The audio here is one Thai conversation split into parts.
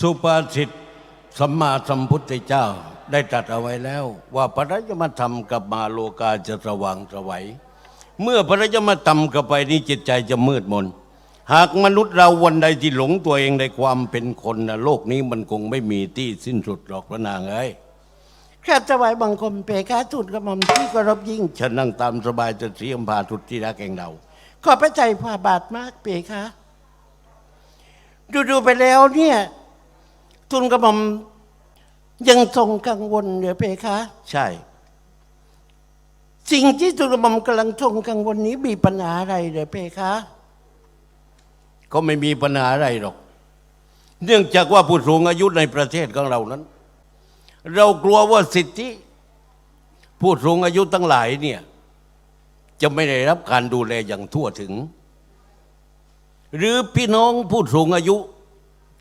สุภาษิตสัมมาสัมพุทธเจ้าได้ตรัสเอาไว้แล้ว ว่าพระรัยมธรรมกับมาโลกาจะสว่างสวัยเมื่อพระรัยมธรรมเข้าไปนี่จิตใจจะมืดมน หากมนุษย์เราวันใดที่หลงตัวเองในความเป็นคนนะโลกนี้มันคงไม่มีที่สิ้นสุดหรอกพระนางเอ้ยข้าถวายบังคมเพคะทูตกระหม่อมที่เคารพยิ่งฉันนั่งตามสบายจะเสียมพาสุดที่รักแห่งเรา ขอพระใจพระบาทมากเพคะดูดูๆไปแล้วเนี่ย ทูลกระหม่อมยังทรงกังวลเหรือเพคะ ใช่ สิ่งที่ทูลกระหม่อมกำลังทรงกังวลนี้มีปัญหาอะไรเหรือเพคะ ก็ไม่มีปัญหาอะไรหรอก เนื่องจากว่าผู้สูงอายุในประเทศของเรานั้น เรากลัวว่าสิทธิ ผู้สูงอายุทั้งหลายเนี่ย จะไม่ได้รับการดูแลอย่างทั่วถึง หรือพี่น้องผู้สูงอายุ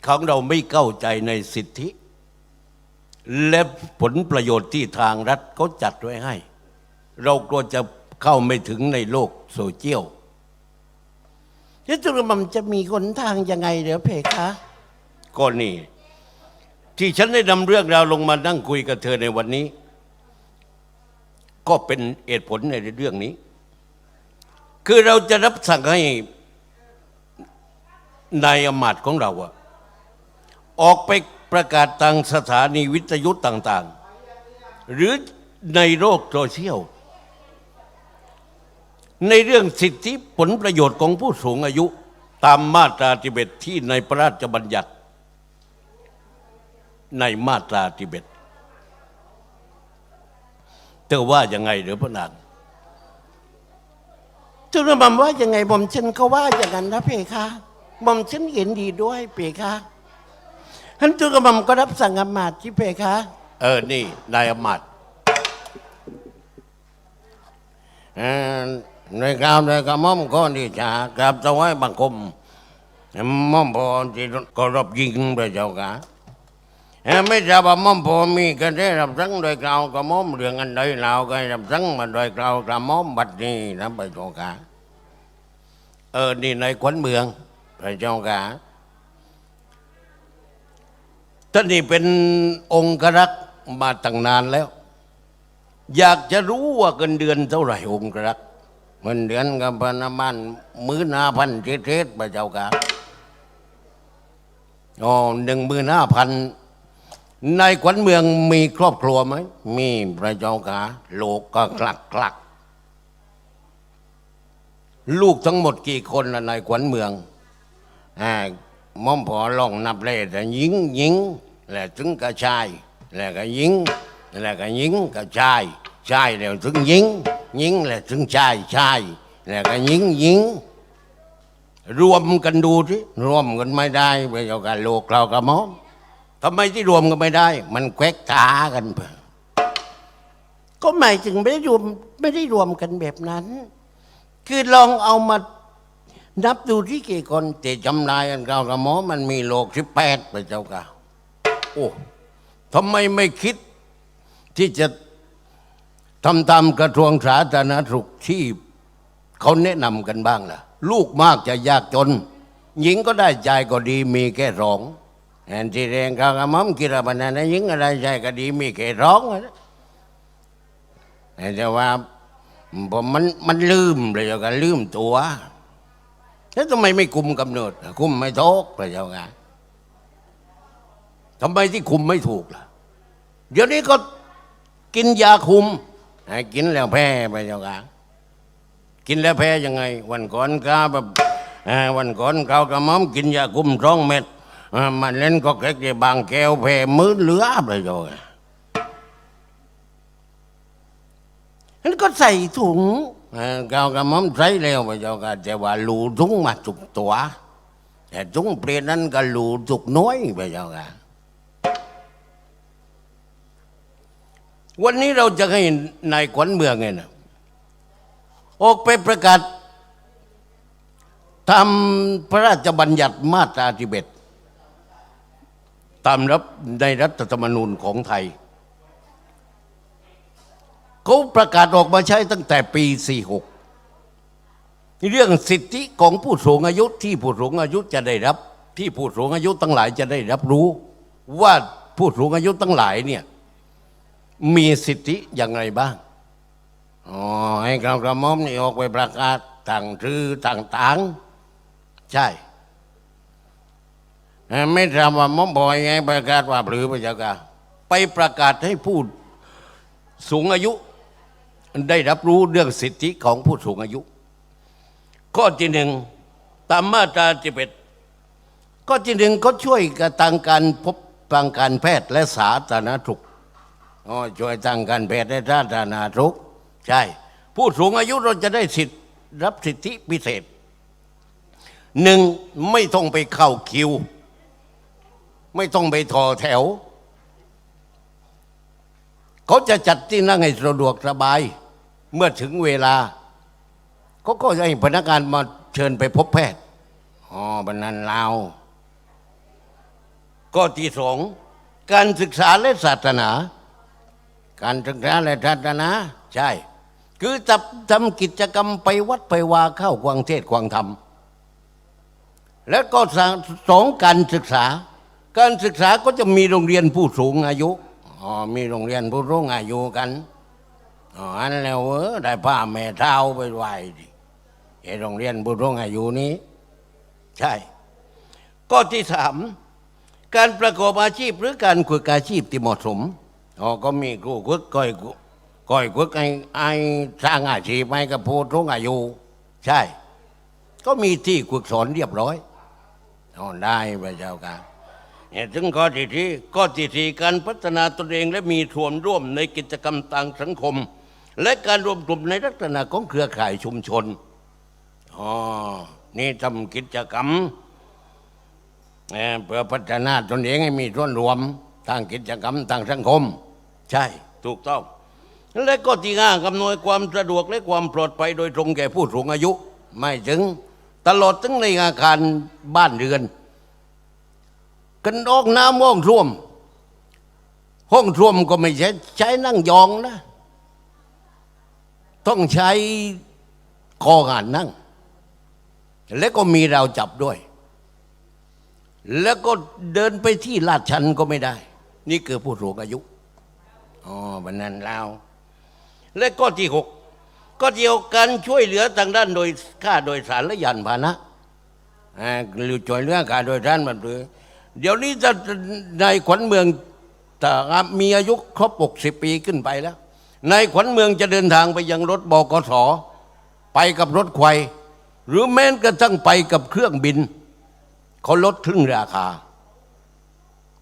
ของเราไม่เข้าใจในสิทธิ และผลประโยชน์ที่ทางรัฐเขาจัดไว้ให้ เรากลัวจะเข้าไม่ถึงในโลกโซเชียลแล้วทูลกรม่อมจะมีหนทางยังไงเหรือเพคะก็นี่ที่ฉันได้นำเรื่องราวลงมานั่งคุยกับเธอในวันนี้ ก็เป็นเหตุผลในเรื่องนี้ คือเราจะรับสั่งให้นายอมาตของเราอะ ออกไปประกาศทางสถานีวิทยุต่างๆ หรือในโลกโซเชียล ในเรื่องสิทธิผลประโยชน์ของผู้สูงอายุ ตามมาตราทิเบตที่ในพระราชบัญญัติ ในมาตราทิเบตเธอว่ายังไงหรือพระนางทูลกระหม่อมว่ายังไงหม่อมฉันก็ว่าอย่างนั้นนะเพคะหม่อมฉันเห็นดีด้วยเพคะ ท่านทูลกระหม่อมก็รับสั่งอำมาตย์ที่เพคะ เออ นี่ นายอำมาตย์เอ่อในกล่าวในกระหม่อมก็ดีจ้ากราบถวายบังคมหม่อมพอที่เคารพยิ่งพระเจ้าค่ะเอ่อไม่ทราบว่าหม่อมพอมีกันได้รับสั่งโดยกล่าวกระหม่อมเรื่องอันใดเราก็ให้รับสั่งมาโดยกล่าวกระหม่อมบัดนี้นะพระเจ้าค่ะเออ นี่นายขวัญเมืองพระเจ้าค่ะ ท่านนี่เป็นองค์รักษ์มาตั้งนานแล้ว อยากจะรู้ว่าเงินเดือนเท่าไหร่องค์รักษ์เงินเดือนกับพนมันมื้อนาพันเจ็ดเจ็ดพระเจ้าค่ะอ๋อหนึ่งมื่นห้าพันนายขวัญเมืองมีครอบครัวไหม มีพระเจ้าค่ะลูกก็คลักคลักลูกทั้งหมดกี่คนละนายขวัญเมืองอ่า ม่อมพอลองนับเลยแต่ยิงยิงแล้วถึงกระชาย แล้วก็ยิงแล้วก็ยิงกระชายชายแล้วถึงยิงยิงแล้วถึงชายชายแล้วก็ยิงยิงรวมกันดูสิรวมกันไม่ได้ไปเจ้ากันโลกเรากับม่อมทำไมที่รวมกันไม่ได้ มันแควกขากันไปก็หมายถึงไม่ได้รวมไม่ได้รวมกันแบบนั้น คือลองเอามา นับดูที่กี่คนแต่จำนายกันเรากับหมอมมันมีโลกสิบแปดไปเจ้าค่ะโอ้ทำไมไม่คิด ที่จะทำตามกระทรวงสาธารณสุขที่เขาแนะนำกันบ้างล่ะ ลูกมากจะยากจน หญิงก็ได้ใจก็ดีมีแค่สองแอนที่เรงเขากับหม่อมกิรบันนะยิงอะไรใจก็ดีมีแค่ร้องนะแต่ว่าผมมันมันลืมเลยเจ้าค่ะลืมตัว แล้วทำไมไม่คุมกำเนิด คุมไม่ทกพระเจ้าค่ะทำไมที่คุมไม่ถูกล่ะ เดี๋ยวนี้ก็กินยาคุมให้กินแล้วแพ้พระเจ้าค่ะกินแล้วแพ้ยังไง วันก่อนข้าแบบวันก่อนเขากระม่อมกินยาคุมร้องเม็ดอ่ามันเล่นก็แก๊กะบางแก้วแพ้มือเหลือพระเจ้าค่ะฉันก็ใส่ถุง เขากระหม่อมใช้แล้วพระเจ้าค่ะแต่ว่าหลูทุงมาจุกตัว แต่ทุงเปลี่ยนนั้นก็หลูจุกน้อยพระเจ้าค่ะวันนี้เราจะให้นายขวัญเมืองไงนะออกไปประกาศทำพระราชบัญญัติมาตราทิเบตตามรับในรัฐธรรมนูญของไทย เขาประกาศออกมาใช้ตั้งแต่ปี 46 เรื่องสิทธิของผู้สูงอายุที่ผู้สูงอายุจะได้รับ ที่ผู้สูงอายุทั้งหลายจะได้รับรู้ ว่าผู้สูงอายุทั้งหลายเนี่ยมีสิทธิอย่างไรบ้างอ๋อให้กระกระม่อมนี่ออกไปประกาศต่างชื่อต่างใช่เอ่อไม่ทราบว่าม่อมบอยไงประกาศว่าหรือพระเจ้าค่ะไปประกาศให้ผู้สูงอายุ ได้รับรู้เรื่องสิทธิของผู้สูงอายุ ข้อที่หนึ่งตามมาตราที่เป็นข้อที่หนึ่งเขาช่วยกับทางการพบทางการแพทย์และสาธารณสุขอ๋อช่วยตังการแพทย์และสาธารณสุขใช่ ผู้สูงอายุเราจะได้สิทธิรับสิทธิพิเศษหนึ่งไม่ต้องไปเข้าคิว ไม่ต้องไปทอแถว เขาจะจัดที่นั่งให้สะดวกสบาย เมื่อถึงเวลาเขาก็ให้พนักงานมาเชิญไปพบแพทย์อ๋อบันนั้นลาวข้อที่สองการศึกษาและศาสนา การศึกษาและศาสนา ใช่ คือจะทำกิจกรรมไปวัดไปวาเข้ากวางเทศกวางธรรม แล้วก็สองการศึกษา การศึกษาก็จะมีโรงเรียนผู้สูงอายุอ๋อมีโรงเรียนผู้สูงอายุกัน อ๋ออันแล้วเออได้ผ้าแม่เท้าไปไหวดิไอ้โรงเรียนผู้สูงอายุนี้ ใช่ข้อที่สามการประกอบอาชีพหรือการฝึกอาชีพที่เหมาะสมอ๋อก็มีครูกุดก้อยกุก้อยกุดไอ้ไอ้สร้างอาชีพให้กับผู้สูงอายุ ใช่ ก็มีที่ฝึกสอนเรียบร้อยอ๋อได้พระเจ้าค่ะเนี่ยถึงข้อที่ที่ข้อที่สี่การพัฒนาตนเองและมีส่วนร่วมในกิจกรรมทางสังคม และการรวมกลุ่มในลักษณะของเครือข่ายชุมชนอ๋อนี่ทำกิจกรรมเเพื่อพัฒนาตนเองให้มีส่วนรวมทางกิจกรรมทางสังคม ใช่ถูกต้อง และก็ที่ห้ากำนวยความสะดวกและความปลอดภัยโดยตรงแก่ผู้สูงอายุ ไม่ถึงตลอดทั้งในอาคารบ้านเรือน กันออกน้ำห้องท่วม ห้องท่วมก็ไม่ใช่ใช้นั่งยองนะ ต้องใช้คอหานนั่ง แล้วก็มีราวจับด้วย แล้วก็เดินไปที่ลาดชันก็ไม่ได้ นี่คือผู้สูงอายุอ๋อบันนั้นแล้ว และข้อที่หกก็เดียวกันช่วยเหลือทางด้านโดยค่าโดยสารและยานพาหนะหรือช่วยเหลือการโดยท่านมันหรือเดี๋ยวนี้จะในขวัญเมืองแต่มีอายุครบ 60 ปีขึ้นไปแล้ว ในขวัญเมืองจะเดินทางไปยังรถบกสไปกับรถไฟหรือแม้กระทั่งไปกับเครื่องบินเขาลดครึ่งราคา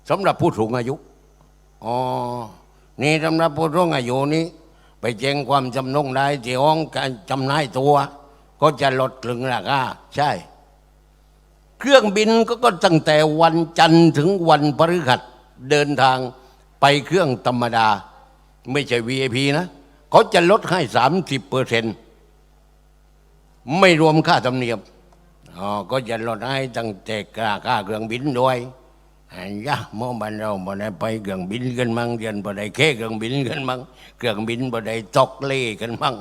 สำหรับผู้สูงอายุอ๋อนี่สำหรับผู้สูงอายุนี้ ไปแจ้งความจำนงได้ที่ห้องการจำนายตัว ก็จะลดครึ่งราคาใช่ เครื่องบินก็ก็ตั้งแต่วันจันทร์ถึงวันพฤหัสเดินทางไปเครื่องธรรมดา ไม่ใช่ VIP นะเขาจะลดให้30เปอร์เซ็นไม่รวมค่าธรรมเนียมอ๋อก็จะลดให้ตั้งแต่ราคาเครื่องบินด้วยอันยะเมื่อบันเราบ่ได้ไปเครื่องบินกันมั่งเดือนบ่ได้แค่เครื่องบินกันมั่งเครื่องบินบ่ได้ตกเล่กันมั่ง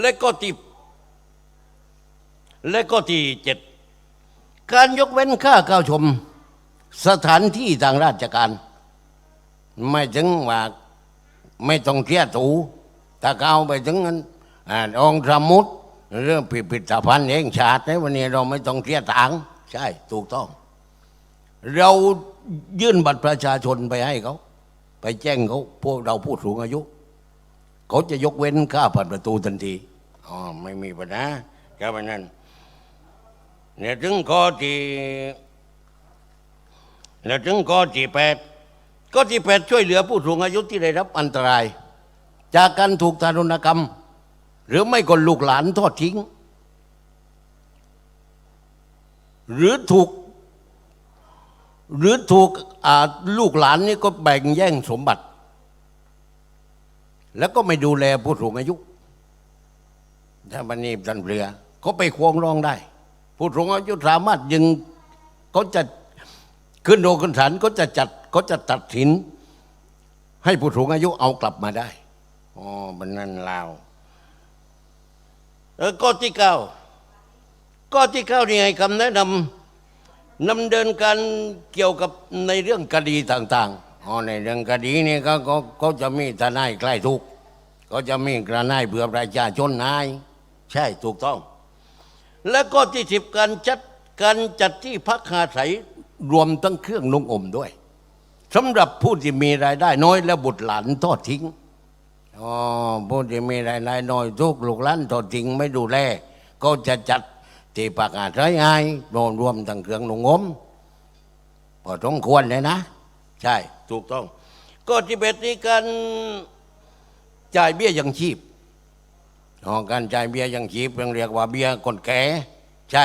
และก็ที่และก็ที่เจ็ดการยกเว้นค่าเข้าชม สถานที่ทางราชการ ไม่ถึงว่าไม่ต้องเสียตูถ้าเขาไปถึงนั้นองสมุดเรื่องพิพิธภัณฑ์เองชาติในวันนี้เราไม่ต้องเสียตังค์ใช่ ถูกต้อง เรายื่นบัตรประชาชนไปให้เขา ไปแจ้งเขาพวกเราผู้สูงอายุ เขาจะยกเว้นค่าผ่านประตูทันทีอ๋อไม่มีปัญหาแค่นั้นเนี่ยถึงข้อที่เนี่ยถึงข้อที่แปด ก็ที่แปดช่วยเหลือผู้สูงอายุที่ได้รับอันตราย จากการถูกทารุณกรรม หรือไม่ก็ลูกหลานทอดทิ้ง หรือถูก หรือถูกลูกหลานนี่ก็แบ่งแย่งสมบัติ แล้วก็ไม่ดูแลผู้สูงอายุ ถ้าบันนี้ท่านเปลือเขาไปควงร้องได้ ผู้สูงอายุสามารถยึงเขาจะขึ้นโรงขึ้นศาลเขาจะจัด เขาจะตัดสิน ให้ผู้สูงอายุเอากลับมาได้อ๋อบันนั้นลาวเออข้อที่เก้าก็ที่เข้านี่ให้คำแนะนำนำเดินการเกี่ยวกับในเรื่องคดีต่างอ๋อในเรื่องคดีนี่ก็ก็ก็จะมีทนายใกล้ทุกข์ก็จะมีกระนายเพื่อประชาชนนาย ใช่ถูกต้อง และก็ที่สิบการจัดการจัดที่พักอาศัยรวมทั้งเครื่องนุ่งห่มด้วย สำหรับผู้ที่มีรายได้น้อย และบุตรหลานทอดทิ้งอ๋อผู้ที่มีรายได้น้อยทุกลูกหลานทอดทิ้งไม่ดูแลก็จะจัดที่ปากอาศัยให้รวมรวมทั้งเครื่องนุ่งห่มพอสมควรเลยนะ ใช่ ถูกต้อง ก็ที่เป็นที่การจ่ายเบี้ยยังชีพอ๋อการจ่ายเบี้ยยังชีพยังเรียกว่าเบี้ยคนแก่ใช่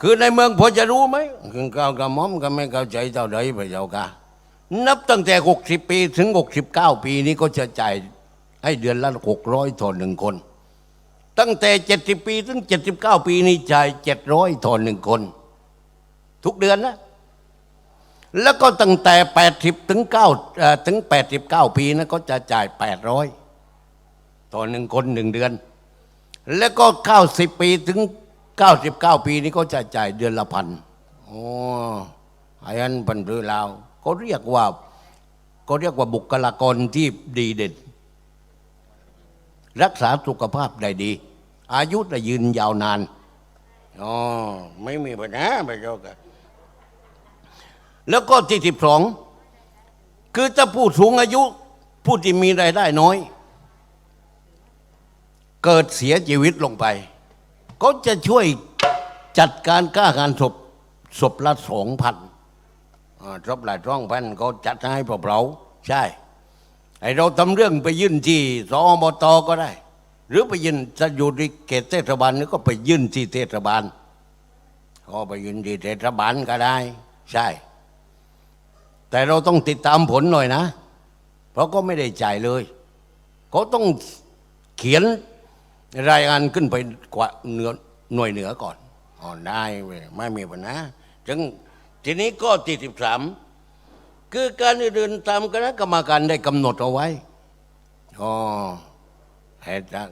คือในเมืองพอจะรู้ไหมคือเก้ากระหม่อมก็ไม่เข้าใจเท่าใดพระเจ้าค่ะนับตั้งแต่ 60 ปีถึง 69 ปีนี้ก็จะจ่ายให้เดือนละ 600ต่อหนึ่งคน ตั้งแต่ 70 ปีถึง 79 ปีนี้จ่าย 700ต่อหนึ่งคน ทุกเดือนนะแล้วก็ตั้งแต่ 80 ถึง9เอ่อถึง 89 ปีนะก็จะจ่าย 800 ต่อหนึ่งคนหนึ่งเดือน แล้วก็ 90 ปีถึง 99 ปีนี้ก็จะจ่ายเดือนละพันโอ้ไอ้อันเป็นหรือลาวก็เรียกว่าก็เรียกว่าบุคลากรที่ดีเด่นรักษาสุขภาพได้ดี อายุได้ยืนยาวนานอ๋อไม่มีปัญหาพระเจ้าค่ะแล้วก็ที่สิบสองคือถ้าผู้สูงอายุผู้ที่มีรายได้น้อย เกิดเสียชีวิตลงไป ก็จะช่วยจัดการค่างานศพศพละสองพันอ่าทบหลายช่องพันเขาจัดให้พวกเราใช่ไอเราทำเรื่องไปยื่นที่สอบตก็ได้ หรือไปยื่นจะอยู่ในเขตเทศบาลนี่ก็ไปยื่นที่เทศบาลก็ไปยื่นที่เทศบาลก็ได้ ใช่ แต่เราต้องติดตามผลหน่อยนะ เพราะก็ไม่ได้จ่ายเลยเขาต้องเขียน รายงานขึ้นไปกว่าเหนือหน่วยเหนือก่อนอ๋อได้เว้ยไม่มีปัญหาถึงทีนี้ก็ที่สิบสามคือการอื่นตามคณะกรรมการได้กำหนดเอาไว้อ๋อให้ทา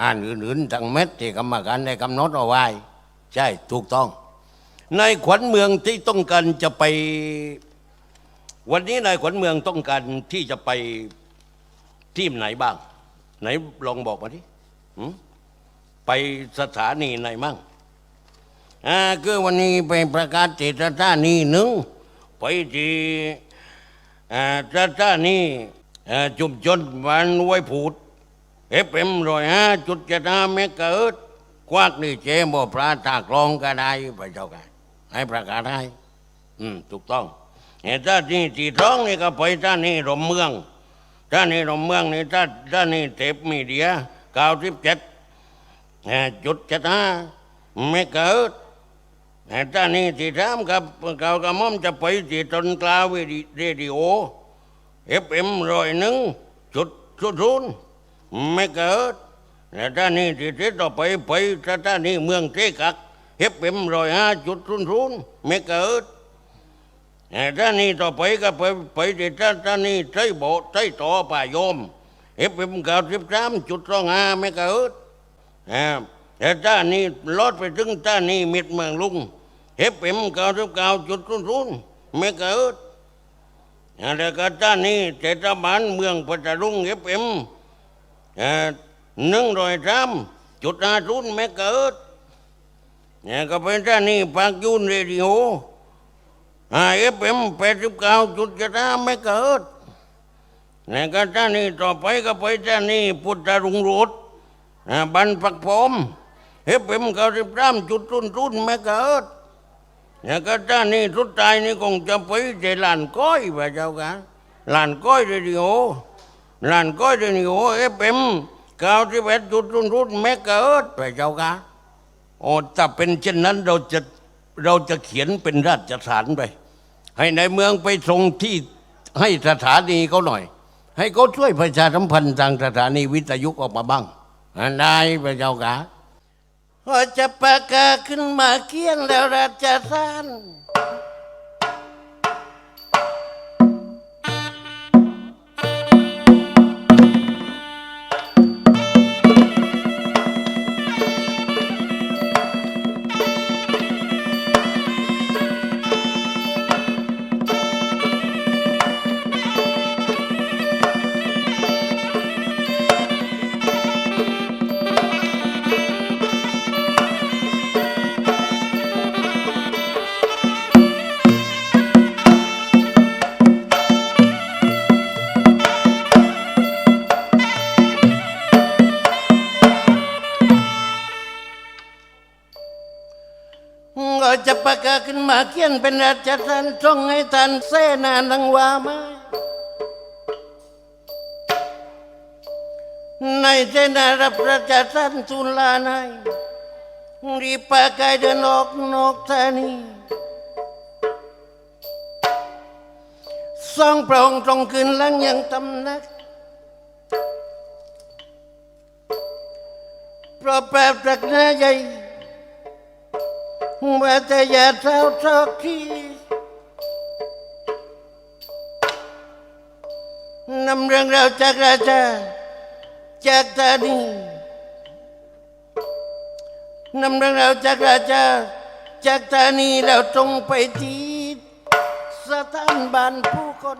อ่านอื่นๆทางเม็ดที่กรรมการได้กำหนดเอาไว้ ใช่ถูกต้อง ในขวัญเมืองที่ต้องการจะไป วันนี้นายขวัญเมืองต้องการที่จะไปที่ไหนบ้าง ไหนลองบอกมาดิหืม ไปสถานีไหนมั่งอ่าคือวันนี้ไปประกาศติดสถานีหนึ่งไปที่อ่าสถานีอ่าจุมชนวันไว้ผูดเอฟเอ็มรอยห้าจุดเจ็ดห้าเมกะเอิร์ควักนี่เจมบ่พระตากลองก็ได้พระเจ้าค่ะให้ประกาศให้อืมถูกต้องเห็นท่านี่ที่ท้องนี่ก็ไปท่านี่รมเมืองท่านี่รมเมืองนี่ท่าท่านี่เทปมีเดียเก้าสิบเจ็ด จุดเจ็ดห้าเมกะเอิร์ตแต่ท่านี่ที่ทำกับเก่ากระม่อมจะไปที่ตนกลาวิดีเรดิโอเอฟเอ็มร้อยหนึ่งจุดศูนย์ศูนย์เมกะเอิร์ตแต่ท่านี่ที่ที่ต่อไปไปท่านี่เมืองเทกักเอฟเอ็มร้อยห้าจุดศูนย์ศูนย์เมกะเอิร์ตแต่ท่านนี้ต่อไปก็ไปไปที่ท่านท่านนี้ใช้โบใช้ต่อป่ายมเอฟเอ็มเก้าสิบสามจุดสองห้าไม่เกิด แต่ท่านนี้ลดไปถึงท่านนี้มิดเมืองลุงเอฟเอ็มเก้าสิบเก้าจุดศูนย์ศูนย์ไม่เกิดแล้วก็ท่านนี้เทศบาลเมืองพัทลุงเอฟเอ็มหนึ่งร้อยสามจุดห้าศูนย์ไม่เกิดเนี่ยก็เป็นท่านนี้ปากยูนเรดิโอเอฟเอ็มแปดสิบเก้าจุดจะทำไม่เกิดในการท่านี้ต่อไปก็ไปท่านี้พุทธรุงรด บันปักพรมเอฟเอ็มเก้าสิบสามจุดตุนตุนไม่เกิดในการท่านี้สุดท้ายนี่คงจะไปเจลานก้อยพระเจ้าค่ะลานก้อยเรดิโอลานก้อยเรดิโอเอฟเอ็มเก้าสิบเอ็ดจุดตุนตุนไม่เกิดพระเจ้าค่ะโอ้ถ้าเป็นเช่นนั้นเราจะเราจะเขียนเป็นราชสารไป ให้ในเมืองไปส่งที่ให้สถานีเขาหน่อย ให้เขาช่วยประชาสัมพันธ์ทางสถานีวิทยุออกมาบ้าง อันได้พระเจ้าค่ะพอจะประกาศขึ้นมาเกี้ยนแล้วราชสาน มาเขียนเป็นราชทันทรงให้ทันเสนานังวาม้ในเสนารับราชทันสุลานายรีประกายเดินออกนอกธานีสองพระองค์ตรงคืนลังยังตำนักเพราะแปรปรักหน้าใหญ่ ว่าแต่อย่าเท้าทอกที่นำเรื่องราวจากราชาจากธานีนำเรื่องราวจากราชาจากธานีแล้วตรงไปที่สถานบ้านผู้คน